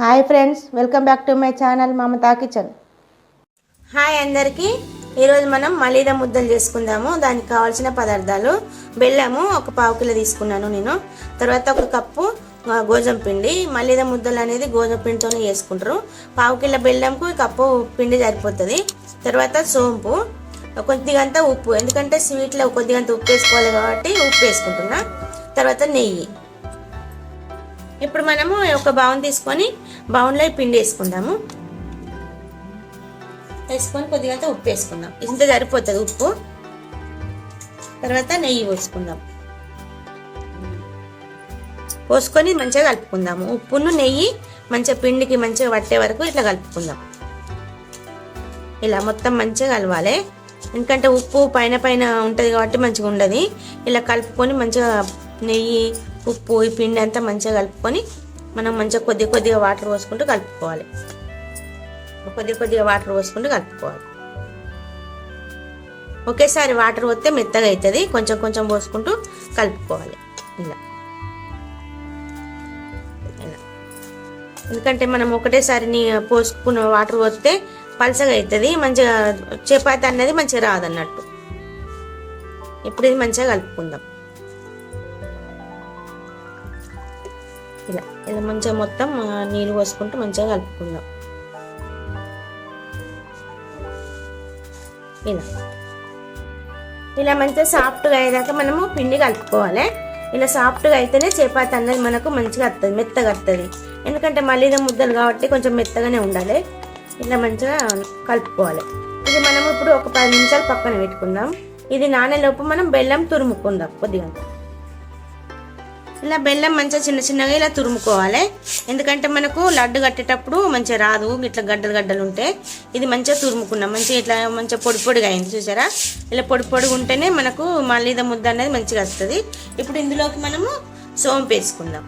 Hi friends welcome back to my channel Mamata kitchen. Hi అందరికీ. ఈరోజు మనం మలీద ముద్దలు చేసుకుందాము. దానికి కావాల్సిన పదార్థాలు బెల్లము ఒక పావు కిలో తీసుకున్నాను నేను. తర్వాత ఒక కప్పు గోధుమ పిండి. మలీద ముద్దలు అనేది గోధుమ పిండితోనే చేసుకుంటారు. పావు కిలో బెల్లంకు కప్పు పిండి సరిపోతుంది. తర్వాత సోంపు కొద్దిగంత ఉప్పు. ఎందుకంటే స్వీట్లో కొద్దిగంత ఉప్పు వేసుకోవాలి కాబట్టి ఉప్పు వేసుకుంటున్నా. తర్వాత నెయ్యి. ఇప్పుడు మనము ఒక బౌన్ తీసుకొని బౌన్లో పిండి వేసుకుందాము. వేసుకొని కొద్దిగా ఉప్పు వేసుకుందాం. ఇంత సరిపోతుంది ఉప్పు. తర్వాత నెయ్యి పోసుకుందాం. పోసుకొని మంచిగా కలుపుకుందాము. ఉప్పును నెయ్యి మంచిగా పిండికి మంచిగా పట్టే వరకు ఇట్లా కలుపుకుందాం. ఇలా మొత్తం మంచిగా కలవాలి. ఎందుకంటే ఉప్పు పైన పైన ఉంటుంది కాబట్టి మంచిగా ఉండదు. ఇలా కలుపుకొని మంచిగా నెయ్యి ఉప్పు ఈ పిండి అంతా మంచిగా కలుపుకొని మనం మంచిగా కొద్ది కొద్దిగా వాటర్ పోసుకుంటూ కలుపుకోవాలి. కొద్ది కొద్దిగా వాటర్ పోసుకుంటూ కలుపుకోవాలి. ఒకేసారి వాటర్ పోతే మెత్తగా అవుతుంది కొంచెం కొంచెం పోసుకుంటూ కలుపుకోవాలి. ఇలా. ఎందుకంటే మనం ఒకటేసారి పోసుకున్న వాటర్ పోస్తే పలసగా అవుతుంది మంచిగా చపాతి అనేది మంచిగా రాదన్నట్టు. ఇప్పుడు ఇది మంచిగా కలుపుకుందాం. ఇలా. ఇలా మంచిగా మొత్తం నీళ్ళు పోసుకుంటూ మంచిగా కలుపుకుందాం. ఇలా. ఇలా మంచిగా సాఫ్ట్గా అయ్యేదాకా మనము పిండి కలుపుకోవాలి. ఇలా సాఫ్ట్గా అయితేనే చపాతి అన్నది మనకు మంచిగా వస్తుంది మెత్తగా వస్తుంది ఎందుకంటే మళ్ళీ ముద్దలు కాబట్టి కొంచెం మెత్తగానే ఉండాలి. ఇలా మంచిగా కలుపుకోవాలి. ఇది మనం ఇప్పుడు ఒక పది నిమిషాలు పక్కన పెట్టుకుందాం. ఇది నానేలోపు మనం బెల్లం తురుముకుందాం కొద్దిగా. ఇలా బెల్లం మంచిగా చిన్న చిన్నగా ఇలా తురుముకోవాలి. ఎందుకంటే మనకు లడ్డు కట్టేటప్పుడు మంచిగా రాదు. ఇట్లా గడ్డలు గడ్డలు ఉంటే ఇది మంచిగా తురుముకున్నాం. మంచిగా ఇట్లా మంచిగా పొడి పొడిగా అయింది చూసారా? ఇలా పొడి పొడిగా ఉంటేనే మనకు మళ్ళీ ముద్ద అనేది మంచిగా వస్తుంది. ఇప్పుడు ఇందులోకి మనము సోంపు వేసుకుందాం.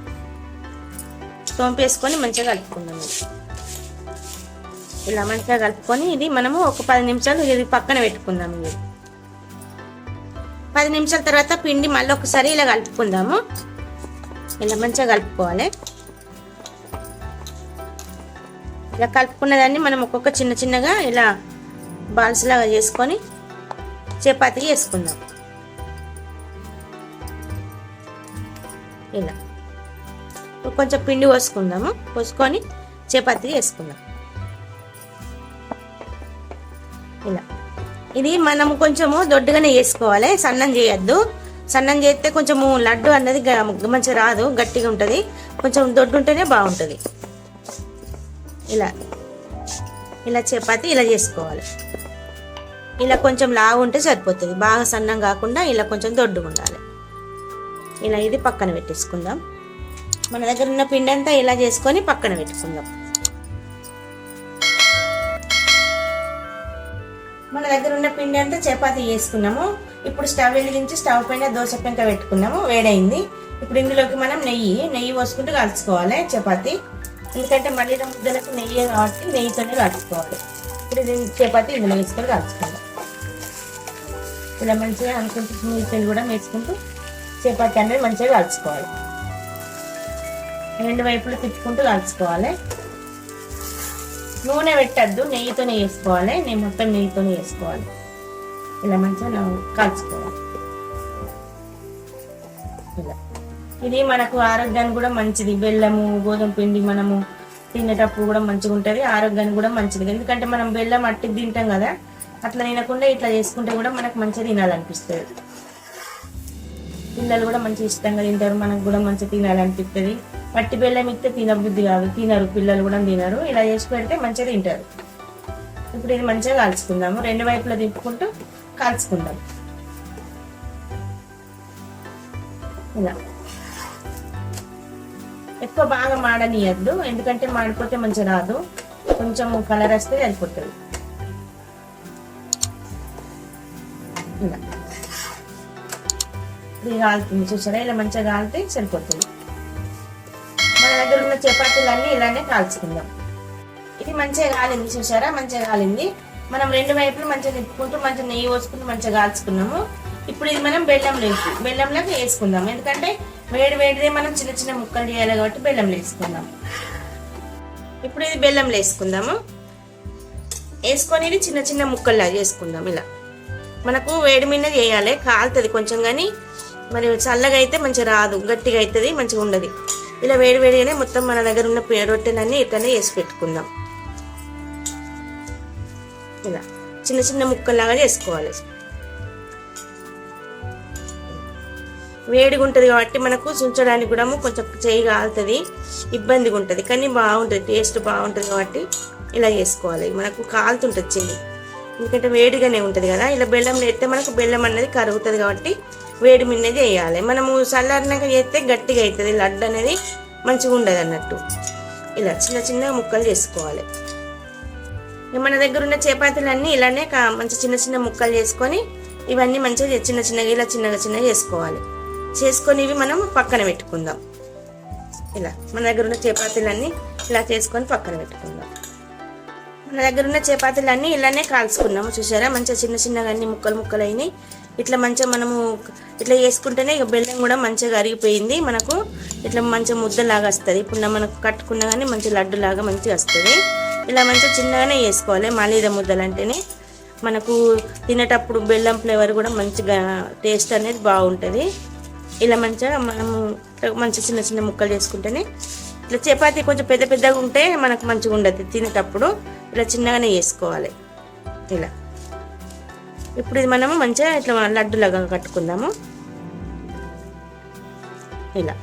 సోంపు వేసుకొని మంచిగా కలుపుకుందాం ఇలా మంచిగా కలుపుకొని ఇది మనము ఒక పది నిమిషాలు ఇది పక్కన పెట్టుకుందాం ఇది. పది నిమిషాల తర్వాత పిండి మళ్ళీ ఒకసారి ఇలా కలుపుకుందాము. ఇలా మంచిగా కలుపుకోవాలి. ఇలా కలుపుకున్న దాన్ని మనం ఒక్కొక్క చిన్న చిన్నగా ఇలా బాల్స్ లాగా చేసుకొని చపాతీ చేసుకుందాం ఇలా. ఇప్పుడు కొంచెం పిండి పోసుకుందాము. పోసుకొని చపాతీ వేసుకుందాం. ఇలా. ఇది మనం కొంచెము దొడ్డుగానే వేసుకోవాలి. సన్నం చేయొద్దు. సన్నం చేస్తే కొంచెము లడ్డు అన్నది మంచిగా రాదు గట్టిగా ఉంటుంది. కొంచెం దొడ్డు ఉంటేనే బాగుంటుంది. ఇలా. ఇలా చపాతి ఇలా చేసుకోవాలి. ఇలా కొంచెం లావు ఉంటే సరిపోతుంది. బాగా సన్నం కాకుండా ఇలా కొంచెం దొడ్డుగా ఉండాలి. ఇలా ఇది పక్కన పెట్టేసుకుందాం. మన దగ్గర ఉన్న పిండి అంతా ఇలా చేసుకొని పక్కన పెట్టుకుందాం. పిండి అంతా చపాతి చేసుకున్నాము. ఇప్పుడు స్టవ్ వెలిగించి స్టవ్ పైన దోశ పెంక పెట్టుకున్నాము. వేడైంది. ఇప్పుడు ఇందులోకి మనం నెయ్యి నెయ్యి పోసుకుంటూ కలుసుకోవాలి చపాతి. ఎందుకంటే మళ్ళీ ముద్దలకు నెయ్యి కాబట్టి నెయ్యితోనే కలుసుకోవాలి ఇప్పుడు చపాతి చపాతీ ఇందులో వేసుకొని కలుసుకోవాలి ఇలా మంచిగా అనుకుంటూ నీళ్ళు కూడా వేసుకుంటూ చపాతి అనేది మంచిగా కలుసుకోవాలి రెండు వైపులు తిప్పుకుంటూ కలుసుకోవాలి నూనె పెట్టద్దు. నెయ్యితోనే వేసుకోవాలి. నేను మొత్తం నెయ్యితోనే వేసుకోవాలి. ఇలా మంచిగా కాల్చుకోవాలి. ఇలా. ఇది మనకు ఆరోగ్యానికి కూడా మంచిది. బెల్లము గోధుమ పిండి మనము తినేటప్పుడు కూడా మంచిగా ఉంటుంది. ఆరోగ్యానికి కూడా మంచిది. ఎందుకంటే మనం బెల్లం అట్టి తింటాం కదా అట్లా తినకుండా ఇట్లా చేసుకుంటే కూడా మనకు మంచిగా తినాలనిపిస్తుంది. పిల్లలు కూడా మంచి ఇష్టంగా తింటారు. మనకు కూడా మంచిగా తినాలనిపిస్తుంది. పట్టి బెల్లం ఇస్తే తినబుద్ధి కాదు. తినరు. పిల్లలు కూడా తినరు. ఇలా చేసి పెడితే మంచిగా తింటారు. ఇప్పుడు ఇది మంచిగా కాల్చుకుందాము. రెండు వైపులా తిప్పుకుంటూ కాల్చుకుందాం. ఇలా. ఎక్కువ బాగా మాడనీయద్దు ఎందుకంటే మాడిపోతే మంచిగా రాదు. కొంచెం కలర్ వస్తే సరిపోతుంది. ఇలా. ఇది కాలుతుంది చూసారా? ఇలా మంచిగా కాలితే సరిపోతుంది. మన దగ్గర ఉన్న చపాతీలన్నీ ఇలానే కాల్చుకుందాం. ఇది మంచిగా కాలింది చూసారా? మంచిగా కాలింది. మనం రెండు వైపులు మంచిగా నిప్పుకుంటూ మంచిగా నెయ్యి పోసుకుంటూ మంచిగా కాల్చుకున్నాము. ఇప్పుడు ఇది మనం బెల్లం వేసి బెల్లంలోకి వేసుకుందాం. ఎందుకంటే వేడి వేడిదే మనం చిన్న చిన్న ముక్కలు చేయాలి కాబట్టి బెల్లం వేసుకుందాం ఇప్పుడు ఇది బెల్లంలో వేసుకుందాము వేసుకొని ఇది చిన్న చిన్న ముక్కల్లా చేసుకుందాం ఇలా. మనకు వేడి మీద చేయాలి కాలుతుంది కొంచెం కానీ. మరి చల్లగా అయితే మంచిగా రాదు గట్టిగా అవుతుంది మంచిగా ఉండదు. ఇలా వేడి వేడిగానే మొత్తం మన దగ్గర ఉన్న రొట్టెలన్నీ ఇట్లనే వేసి పెట్టుకుందాం. ఇలా చిన్న చిన్న ముక్కల్లాగా చేసుకోవాలి. వేడిగా ఉంటుంది కాబట్టి మనకు చుంచడానికి కూడా కొంచెం చేయి కాలుతుంది ఇబ్బందిగా ఉంటుంది కానీ బాగుంటుంది టేస్ట్ బాగుంటుంది కాబట్టి ఇలా చేసుకోవాలి. మనకు కాలుతుంటుంది చిల్లి ఎందుకంటే వేడిగానే ఉంటుంది కదా. ఇలా బెల్లం వేస్తే మనకు బెల్లం అనేది కరుగుతుంది కాబట్టి వేడి మిన్నే చేయాలి. మనము చల్లారినాక చేస్తే గట్టిగా అవుతుంది లడ్డు అనేది మంచిగా ఉండదు అన్నట్టు ఇలా చిన్న చిన్న ముక్కలు చేసుకోవాలి. మన దగ్గర ఉన్న చపాతీలన్నీ ఇలానే కా- మంచి చిన్న చిన్న ముక్కలు చేసుకొని ఇవన్నీ మంచిగా చిన్న చిన్నగా ఇలా చిన్నగా చిన్నగా చేసుకోవాలి. చేసుకొని ఇవి మనం పక్కన పెట్టుకుందాం. ఇలా మన దగ్గర ఉన్న చపాతీలన్నీ ఇలా చేసుకొని పక్కన పెట్టుకుందాం. మన దగ్గర ఉన్న చపాతీలన్నీ ఇలానే కాల్చుకున్నాము చూసారా? మంచిగా చిన్న చిన్నగా అన్ని ముక్కలు ముక్కలు అయినాయి ఇట్లా మంచిగా మనము ఇట్లా చేసుకుంటేనే ఇక బెల్లం కూడా మంచిగా అరిగిపోయింది. మనకు ఇట్లా మంచిగా ముద్దలాగా వస్తుంది. ఇప్పుడు మనకు కట్టుకున్నా కానీ మంచి లడ్డులాగా మంచిగా వస్తుంది. ఇలా మంచిగా చిన్నగానే చేసుకోవాలి. మాలీద ముద్దలు అంటేనే మనకు తినేటప్పుడు బెల్లం ఫ్లేవర్ కూడా మంచిగా టేస్ట్ అనేది బాగుంటుంది. ఇలా మంచిగా మనము మంచి చిన్న చిన్న ముక్కలు చేసుకుంటేనే ఇట్లా చపాతి కొంచెం పెద్ద పెద్దగా ఉంటే మనకు మంచిగా ఉండదు తినేటప్పుడు. ఇలా చిన్నగానే చేసుకోవాలి. ఇలా ఇప్పుడు ఇది మనము మంచిగా ఇట్లా లడ్డులాగా కట్టుకుందాము. ఇలా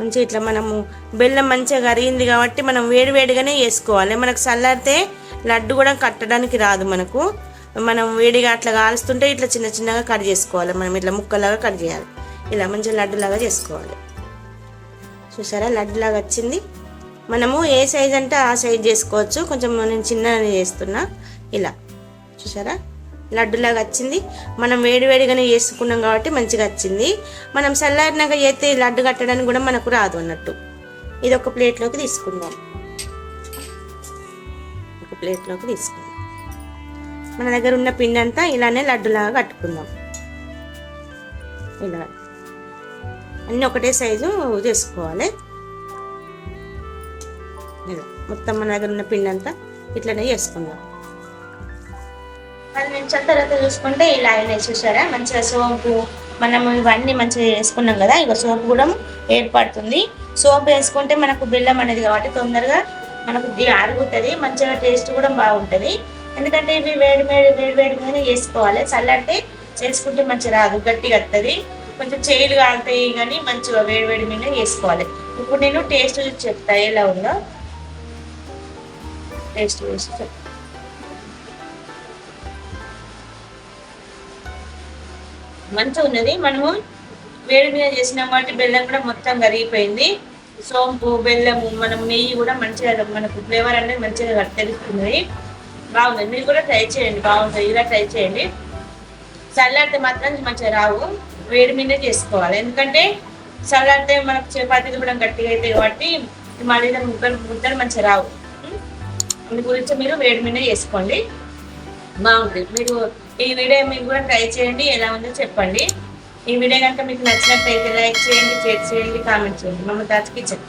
మంచిగా ఇట్లా మనము బెల్లం మంచిగా కరిగింది కాబట్టి మనం వేడివేడిగానే వేసుకోవాలి మనకు చల్లారితే లడ్డు కూడా కట్టడానికి రాదు మనకు. మనం వేడిగా అట్లా కాలుస్తుంటే ఇట్లా చిన్న చిన్నగా కట్ చేసుకోవాలి. మనం ఇట్లా ముక్కలాగా కట్ చేయాలి. ఇలా మంచిగా లడ్డులాగా చేసుకోవాలి. చూసారా? లడ్డులాగా వచ్చింది. మనము ఏ సైజ్ అంటే ఆ సైజ్ చేసుకోవచ్చు. కొంచెం నేను చిన్నది చేస్తున్నా. ఇలా. చూసారా? లడ్డులాగా వచ్చింది. మనం వేడివేడిగానే చేసుకున్నాం కాబట్టి మంచిగా వచ్చింది. మనం చల్లారినాక చేస్తే లడ్డు కట్టడానికి కూడా మనకు రాదు అన్నట్టు. ఇది ఒక ప్లేట్లోకి తీసుకుందాం. ఒక ప్లేట్లోకి తీసుకుందాం. మన దగ్గర ఉన్న పిండి అంతా ఇలానే లడ్డులాగా కట్టుకుందాం. ఇలా. అన్నీ ఒకటే సైజు చేసుకోవాలి. ఇలా. మొత్తం మన దగ్గర ఉన్న పిండి అంతా ఇట్లనే చేసుకుందాం. పది నిమిషాల తర్వాత చూసుకుంటే ఇలా అయినాయి చూసారా? మంచిగా సోపు మనం ఇవన్నీ మంచిగా వేసుకున్నాం కదా ఇక సోపు కూడా ఏర్పడుతుంది. సోపు వేసుకుంటే మనకు బెల్లం అనేది కాబట్టి తొందరగా మనకు అరుగుతుంది మంచిగా టేస్ట్ కూడా బాగుంటుంది. ఎందుకంటే ఇవి వేడి వేడి వేడి వేడి మీద వేసుకోవాలి. చల్లంటే చేసుకుంటే మంచిగా రాదు గట్టిగా వస్తుంది కొంచెం చేయిలు కాలుతాయి కానీ మంచిగా వేడి వేడి మీద వేసుకోవాలి. ఇప్పుడు నేను టేస్ట్ చూసి చెప్తా ఎలా ఉందో. టేస్ట్ చూసి చెప్తా. మంచిగా ఉన్నది మనము వేడి మీద చేసినాం కాబట్టి బెల్లం కూడా మొత్తం కరిగిపోయింది. సోంపు బెల్లము మనం నెయ్యి కూడా మంచిగా మనకు ఫ్లేవర్ అనేది మంచిగా తెలుస్తుంది. బాగుంది. మీరు కూడా ట్రై చేయండి. బాగుంటుంది. ఇలా ట్రై చేయండి. చల్లారితే మాత్రం మంచిగా రావు. వేడి మీదే చేసుకోవాలి. ఎందుకంటే చల్లారితే మనకు చపాతీలు కూడా గట్టిగా అవుతాయి కాబట్టి మళ్ళీ ముద్దలు ముద్దలు మంచిగా రావు. అందు గురించి మీరు వేడి మీదే చేసుకోండి. బాగుంటుంది మీరు ఈ వీడియో మీరు కూడా ట్రై చేయండి ఎలా ఉందో చెప్పండి. ఈ వీడియో కనుక మీకు నచ్చినట్లయితే లైక్ చేయండి షేర్ చేయండి కామెంట్ చేయండి. మమ్మల్ని తాచి కిచెన్